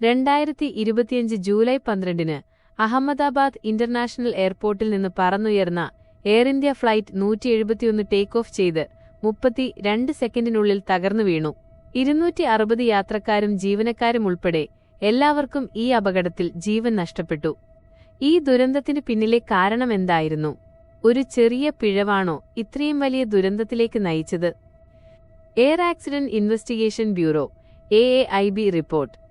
രണ്ടായിരത്തി ഇരുപത്തിയഞ്ച് ജൂലൈ പന്ത്രണ്ടിന് അഹമ്മദാബാദ് ഇന്റർനാഷണൽ എയർപോർട്ടിൽ നിന്ന് പറന്നുയർന്ന എയർ ഇന്ത്യ ഫ്ലൈറ്റ് നൂറ്റി എഴുപത്തിയൊന്ന് ടേക്ക് ഓഫ് ചെയ്ത് മുപ്പത്തി രണ്ട് സെക്കൻഡിനുള്ളിൽ തകർന്നു വീണു. ഇരുന്നൂറ്റി അറുപത് യാത്രക്കാരും ജീവനക്കാരും ഉൾപ്പെടെ എല്ലാവർക്കും ഈ അപകടത്തിൽ ജീവൻ നഷ്ടപ്പെട്ടു. ഈ ദുരന്തത്തിന് പിന്നിലെ കാരണം എന്തായിരുന്നു? ഒരു ചെറിയ പിഴവാണോ ഇത്രയും വലിയ ദുരന്തത്തിലേക്ക് നയിച്ചത്? Air accident investigation bureau A report.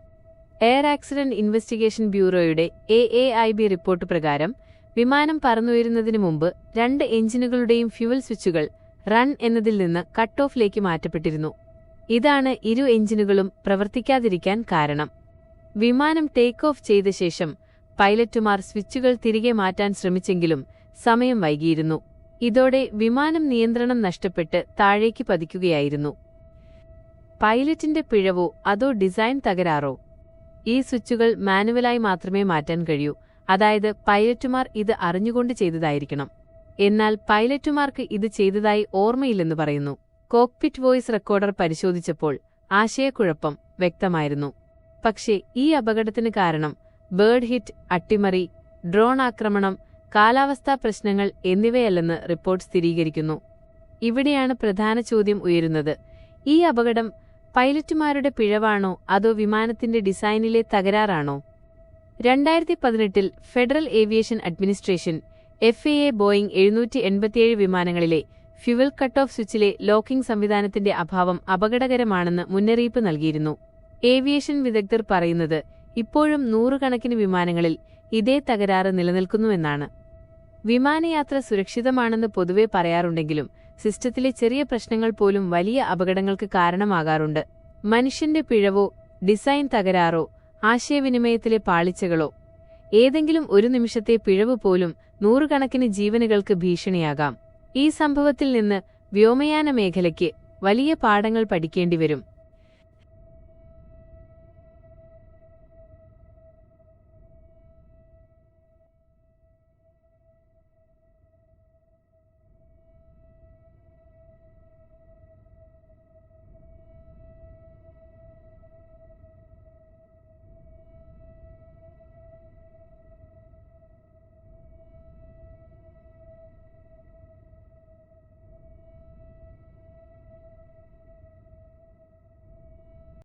Air accident investigation ബ്യൂറോയുടെ A A I B report പ്രകാരം വിമാനം പറന്നുയരുന്നതിന് മുമ്പ് രണ്ട് എഞ്ചിനുകളുടെയും ഫ്യുവൽ സ്വിച്ചുകൾ റൺ എന്നതിൽ നിന്ന് കട്ട് ഓഫിലേക്ക് മാറ്റപ്പെട്ടിരുന്നു. ഇതാണ് ഇരു എഞ്ചിനുകളും പ്രവർത്തിക്കാതിരിക്കാൻ കാരണം. വിമാനം ടേക്ക് ഓഫ് ചെയ്ത ശേഷം പൈലറ്റുമാർ സ്വിച്ചുകൾ തിരികെ മാറ്റാൻ ശ്രമിച്ചെങ്കിലും സമയം വൈകിയിരുന്നു. ഇതോടെ വിമാനം നിയന്ത്രണം നഷ്ടപ്പെട്ട് താഴേക്ക് പതിക്കുകയായിരുന്നു. പൈലറ്റിന്റെ പിഴവോ അതോ ഡിസൈൻ തകരാറോ? ഈ സ്വിച്ചുകൾ മാനുവലായി മാത്രമേ മാറ്റാൻ കഴിയൂ. അതായത് പൈലറ്റുമാർ ഇത് അറിഞ്ഞുകൊണ്ട് ചെയ്തതായിരിക്കണം. എന്നാൽ പൈലറ്റുമാർക്ക് ഇത് ചെയ്തതായി ഓർമ്മയില്ലെന്ന് പറയുന്നു. കോക്പിറ്റ് വോയിസ് റെക്കോർഡർ പരിശോധിച്ചപ്പോൾ ആശയക്കുഴപ്പം വ്യക്തമായിരുന്നു. പക്ഷേ ഈ അപകടത്തിന് കാരണം ബേർഡ് ഹിറ്റ് അട്ടിമറി ഡ്രോൺ ആക്രമണം കാലാവസ്ഥാ പ്രശ്നങ്ങൾ എന്നിവയല്ലെന്ന് റിപ്പോർട്ട് സ്ഥിരീകരിക്കുന്നു. ഇവിടെയാണ് പ്രധാന ചോദ്യം ഉയരുന്നത്. ഈ അപകടം പൈലറ്റുമാരുടെ പിഴവാണോ അതോ വിമാനത്തിന്റെ ഡിസൈനിലെ തകരാറാണോ? രണ്ടായിരത്തി പതിനെട്ടിൽ federal aviation administration F A A Boeing എഴുന്നൂറ്റി എൺപത്തിയേഴ് വിമാനങ്ങളിലെ ഫ്യുവൽ കട്ട് ഓഫ് സ്വിച്ചിലെ ലോക്കിംഗ് സംവിധാനത്തിന്റെ അഭാവം അപകടകരമാണെന്ന് മുന്നറിയിപ്പ് നൽകിയിരുന്നു. ഏവിയേഷൻ വിദഗ്ധർ പറയുന്നത് ഇപ്പോഴും നൂറുകണക്കിന് വിമാനങ്ങളിൽ ഇതേ തകരാറ് നിലനിൽക്കുന്നുവെന്നാണ്. വിമാനയാത്ര സുരക്ഷിതമാണെന്ന് പൊതുവെ പറയാറുണ്ടെങ്കിലും സിസ്റ്റത്തിലെ ചെറിയ പ്രശ്നങ്ങൾ പോലും വലിയ അപകടങ്ങൾക്ക് കാരണമാകാറുണ്ട്. മനുഷ്യന്റെ പിഴവോ ഡിസൈൻ തകരാറോ ആശയവിനിമയത്തിലെ പാളിച്ചകളോ ഏതെങ്കിലും ഒരു നിമിഷത്തെ പിഴവ് പോലും നൂറുകണക്കിന് ജീവനുകൾക്ക് ഭീഷണിയാകാം. ഈ സംഭവത്തിൽ നിന്ന് വ്യോമയാന മേഖലയ്ക്ക് വലിയ പാഠങ്ങൾ പഠിക്കേണ്ടിവരും.